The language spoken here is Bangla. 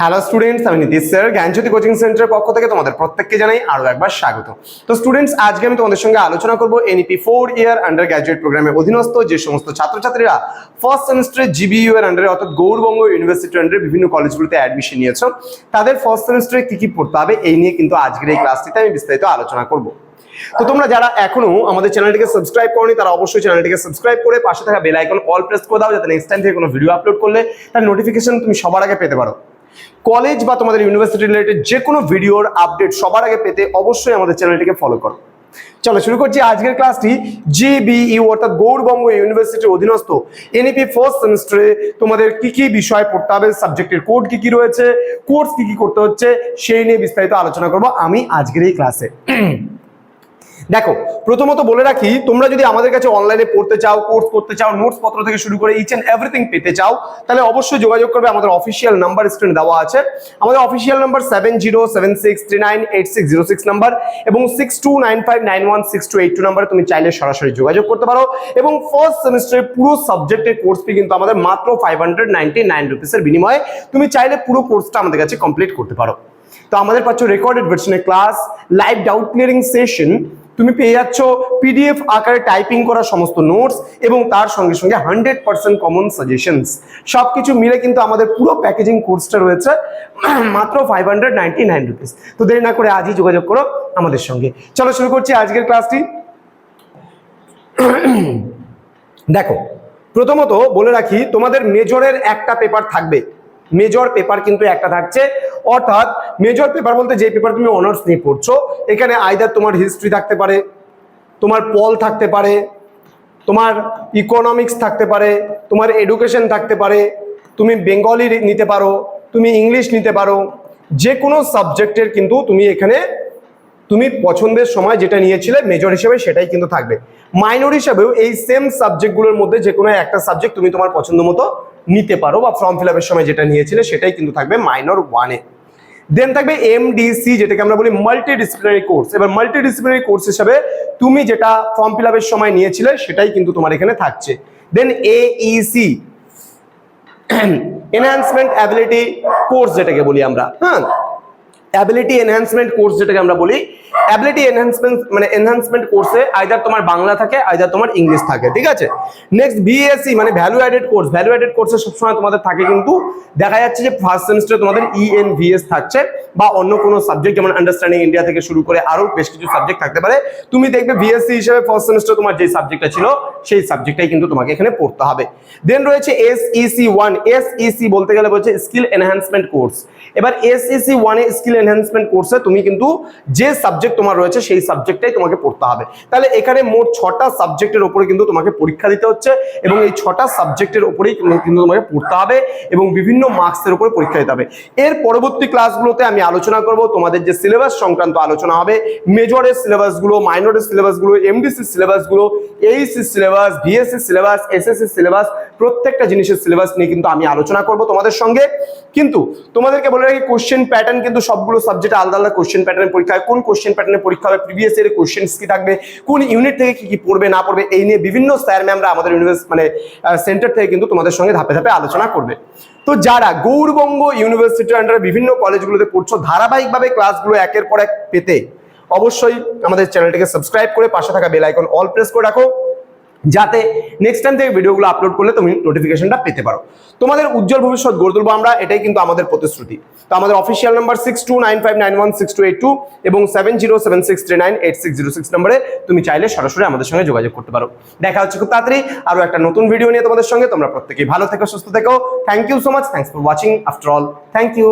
হ্যালো স্টুডেন্টস আমি নীতিশ স্যার জ্ঞানজ্যোতি কোচিং সেন্টারের পক্ষ থেকে তোমাদের প্রত্যেককে জানাই আরও একবার স্বাগত। তো স্টুডেন্টস আজকে আমি তোমাদের সঙ্গে আলোচনা করব NEP four year undergraduate প্রোগ্রামের অধীনস্থ যে সমস্ত ছাত্রছাত্রীরা ফার্স্ট সেমিস্টারে জিবিইউ এর আন্ডারে অর্থাৎ গৌরবঙ্গ ইউনিভার্সিটির আন্ডারে বিভিন্ন কলেজগুলোতে অ্যাডমিশন নিয়েছো। তাদের ফার্স্ট সেমিস্টারে কি কি পড়তে হবে এই নিয়ে কিন্তু আজকের এই ক্লাসটিতে আমি বিস্তারিত আলোচনা করব। তো তোমরা যারা এখনও আমাদের চ্যানেলটিকে সাবস্ক্রাইব করনি, তারা অবশ্যই চ্যানেলটিকে সাবস্ক্রাইব করে পাশে থাকা বেল আইকন অল প্রেস করে দাও, যাতে নেক্সট টাইম থেকে কোনো ভিডিও আপলোড করলে তার নোটিফিকেশন তুমি সবার আগে পেতে পারো। কলেজ বা তোমাদের ইউনিভার্সিটি রিলেটেড যে কোনো ভিডিওর আপডেট সবার আগে পেতে অবশ্যই আমাদের চ্যানেলটিকে ফলো করো। চলো শুরু করছি আজকের ক্লাসটি জিবিইউ অর্থাৎ গৌরবঙ্গ ইউনিভার্সিটির অধীনস্থ এনইপি ফার্স্ট সেমিস্টারে তোমাদের কি কি বিষয় পড়তে হবে সাবজেক্টের কোড কি কি রয়েছে কোর্স কি কি করতে হচ্ছে, সেই নিয়ে বিস্তারিত আলোচনা করব আমি আজকের এই ক্লাসে দেখো, প্রথমত বলে রাখি, তোমরা যদি আমাদের কাছে অনলাইনে পড়তে চাও কোর্স করতে চাও নোটস পত্র থেকে শুরু করে ইচ এন্ড এভরিথিং পেতে চাও, তাহলে অবশ্যই যোগাযোগ করবে, আমাদের অফিসিয়াল নাম্বার স্ক্রিনে দেওয়া আছে। আমাদের official number seven zero seven six three nine eight six zero six number এবং six two nine five nine one six two eight two নাম্বারে তুমি চাইলে সরাসরি যোগাযোগ করতে পারো। এবং ফার্স্ট সেমিস্টারের পুরো সাবজেক্টের কোর্স ফি কিন্তু আমাদের মাত্র ফাইভ হান্ড্রেড নাইনটি নাইন রুপিসের বিনিময়ে তুমি চাইলে পুরো কোর্সটা আমাদের কাছে কমপ্লিট করতে পারো। তো আমাদের পাচ্ছ রেকর্ডেড ভার্সনের class live doubt clearing session তুমি পেয়ে যাচ্ছ পিডিএফ আকারে টাইপিং করা সমস্ত নোটস এবং তার সঙ্গে সঙ্গে হান্ড্রেড পার্সেন্ট কমন সাজেশনস সব কিছু মিলে কিন্তু আমাদের পুরো প্যাকেজিং কোর্সটা রয়েছে, মাত্র ফাইভ হান্ড্রেড নাইন রুপিস তো দেরি না করে আজই যোগাযোগ করো আমাদের সঙ্গে। চলো শুরু করছি আজকের ক্লাসটি দেখো, প্রথমত বলে রাখি, তোমাদের মেজরের একটা পেপার থাকবে। মেজর পেপার কিন্তু একটা থাকছে। অর্থাৎ মেজর পেপার বলতে যে পেপার তুমি অনার্স নিয়ে পড়ছো, এখানে আইদার তোমার হিস্ট্রি থাকতে পারে, তোমার পল থাকতে পারে, তোমার ইকোনমিক্স থাকতে পারে, তোমার এডুকেশন থাকতে পারে, তুমি বেঙ্গলি নিতে পারো, তুমি ইংলিশ নিতে পারো, যে কোনো সাবজেক্টের কিন্তু তুমি এখানে তুমি পছন্দের সময় যেটা নিয়েছিলে মেজর হিসেবে সেটাই কিন্তু থাকবে। মাইনর হিসেবেও এই সেম সাবজেক্টগুলোর মধ্যে যে কোনো একটা সাবজেক্ট তুমি তোমার পছন্দ মতো নিতে পারো বা ফর্ম ফিল আপের সময় যেটা নিয়েছিলে সেটাই কিন্তু থাকবে মাইনর ওয়ানে দেন থাকবে এমডিসি যেটাকে আমরা বলি মাল্টি ডিসিপ্লিনারি কোর্স এবার মাল্টি ডিসিপ্লিনারি কোর্স হিসাবে তুমি যেটা ফর্ম ফিল আপের সময় নিয়েছিলে সেটাই কিন্তু তোমার এখানে থাকছে। Then AEC enhancement ability course যেটাকে বলি আমরা হ্যাঁ? অ্যাবিলিটি এনহ্যান্সমেন্ট কোর্স যেটাকে আমরা বলি অ্যাবিলিটি এনহ্যান্সমেন্ট মানে এনহ্যান্সমেন্ট কোর্সে আইদার তোমার বাংলা থাকে আইদার তোমার ইংলিশ থাকে, ঠিক আছে? নেক্সট বিএসসি মানে value added course value added কোর্সে সবসময় তোমাদের থাকে কিন্তু দেখা যাচ্ছে যে ফার্স্ট সেমিস্টারে তোমাদের E ইএনভিএস থাকছে বা অন্য কোনো সাবজেক্ট যেমন আন্ডারস্ট্যান্ডিং ইন্ডিয়া থেকে শুরু করে আরও বেশ কিছু সাবজেক্ট থাকতে পারে। তুমি দেখবে বিএসসি হিসেবে ফার্স্ট সেমিস্টার তোমার যে সাবজেক্টটা ছিল, সেই সাবজেক্টটাই কিন্তু তোমাকে এখানে পড়তে হবে। দেন রয়েছে এসইসি ওয়ান এসইসি বলতে গেলে বলছে স্কিল এনহ্যান্সমেন্ট কোর্স এবার এসইসি ওয়ানে স্কিল এনহ্যান্সমেন্ট কোর্সে তুমি কিন্তু যে সাবজেক্ট তোমার রয়েছে সেই সাবজেক্টটাই তোমাকে পড়তে হবে। তাহলে এখানে মোট ছটা সাবজেক্টের উপরে কিন্তু তোমাকে পরীক্ষা দিতে হচ্ছে এবং এই ছটা সাবজেক্টের উপরেই কিন্তু তোমাকে পড়তে হবে এবং বিভিন্ন মার্কসের উপরে পরীক্ষা দিতে হবে। এর পরবর্তী ক্লাসগুলোতে আমি আলোচনা করব। তোমাদের যে সিলেবাস সংক্রান্ত আলোচনা হবে মেজরের সিলেবাসগুলো মাইনরের সিলেবাসগুলো MDC সিলেবাসগুলো AEC syllabus BSC syllabus SSC syllabus প্রত্যেকটা জিনিসের সিলেবাস নিয়ে কিন্তু আমি আলোচনা করব তোমাদের সঙ্গে। কিন্তু তোমাদেরকে বলে রাখি কোশ্চেন প্যাটার্ন কিন্তু সবগুলো সাবজেক্টে আলাদা আলাদা কোশ্চেন প্যাটার্নের পরীক্ষা হয়। কোন কোশ্চেন প্যাটার্নের পরীক্ষা হবে? প্রিভিয়াস ইয়ারের কোশ্চেন্স কি থাকবে? কোন ইউনিট থেকে কি কি পড়বে, না পড়বে? এই নিয়ে বিভিন্ন স্যার ম্যামরা আমাদের ইউনিভার্স মানে সেন্টার থেকে কিন্তু তোমাদের সঙ্গে ধাপে ধাপে আলোচনা করবে। তো যারা গৌরবঙ্গ ইউনিভার্সিটির আন্ডারে বিভিন্ন কলেজগুলোতে পড়ছো, ধারাবাহিকভাবে ক্লাসগুলো একের পর এক পেতে অবশ্যই আমাদের চ্যানেলটিকে সাবস্ক্রাইব করে পাশে থাকা বেল আইকন অল প্রেস করে রাখো। যাতে নেক্সট টাইম থেকে ভিডিওগুলো আপলোড করলে তুমি নোটিফিকেশনটা পেতে পারো। তোমাদের উজ্জ্বল ভবিষ্যৎ গড়ে তুলবো আমরা, এটাই কিন্তু আমাদের প্রতিশ্রুতি। তো আমাদের official number six two nine five nine one six two eight two এবং seven zero seven six three nine eight six zero six নম্বরে তুমি চাইলে সরাসরি আমাদের সঙ্গে যোগাযোগ করতে পারো। দেখা হচ্ছে খুব তাড়াতাড়ি আরও একটা নতুন ভিডিও নিয়ে তোমাদের সঙ্গে। তোমরা প্রত্যেকেই ভালো থেকো, সুস্থ থেকো। Thank you so much thanks for watching after all thank you